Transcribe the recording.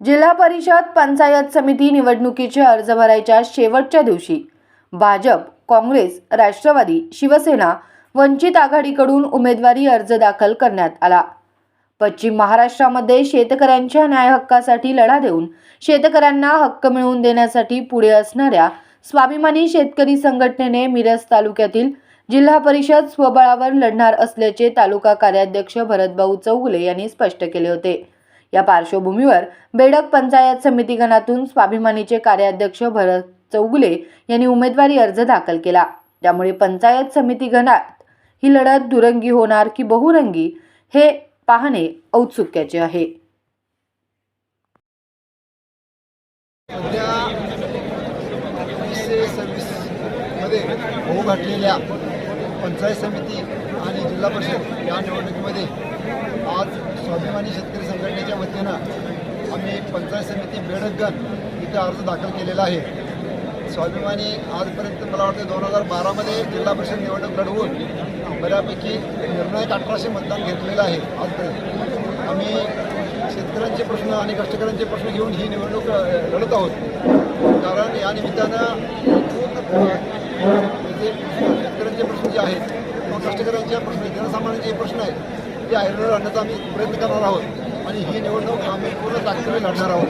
जिल्हा परिषद पंचायत समिती निवडणुकीचे अर्ज भरायच्या शेवटच्या दिवशी भाजप काँग्रेस राष्ट्रवादी शिवसेना वंचित आघाडीकडून उमेदवारी अर्ज दाखल करण्यात आला. पश्चिम महाराष्ट्रामध्ये शेतकऱ्यांच्या न्याय हक्कासाठी लढा देऊन शेतकऱ्यांना हक्क मिळवून देण्यासाठी पुढे असणाऱ्या स्वाभिमानी शेतकरी संघटनेने मिरज तालुक्यातील जिल्हा परिषद स्वबळावर लढणार असल्याचे तालुका कार्याध्यक्ष भरतभाऊ चौगुले यांनी स्पष्ट केले होते. या पार्श्वभूमीवर बेडक पंचायत समिती गणातून स्वाभिमानीचे कार्याध्यक्ष भरत चौगुले यांनी उमेदवारी अर्ज दाखल केला. त्यामुळे पंचायत समिती गणात ही लढत दुरंगी होणार की बहुरंगी हे पाहणे औत्सुक्याचे आहे. सध्या होऊ घातलेल्या पंचायत समिती आणि जिल्हा परिषद या निवडणुकीमध्ये आज स्वाभिमानी शेतकरी संघटनेच्या वतीनं आम्ही पंचायत समिती बेडकगण इथे अर्ज दाखल केलेला आहे. स्वाभिमानी आजपर्यंत मला वाटतं दोन हजार बारामध्ये जिल्हा परिषद निवडणूक लढवून बऱ्यापैकी निर्णायक अठराशे मतदान घेतलेलं आहे. आजपर्यंत आम्ही शेतकऱ्यांचे प्रश्न आणि कष्टकऱ्यांचे प्रश्न घेऊन ही निवडणूक लढत आहोत. कारण या निमित्तानं जे शेतकऱ्यांचे प्रश्न जे आहेत किंवा कष्टकऱ्यांचे प्रश्न जनसामान्यांचे प्रश्न आहेत ते ऐरवर आणण्याचा आम्ही प्रयत्न करणार आहोत आणि ही निवडणूक आम्ही पूर्ण ताकदीने लढणार आहोत.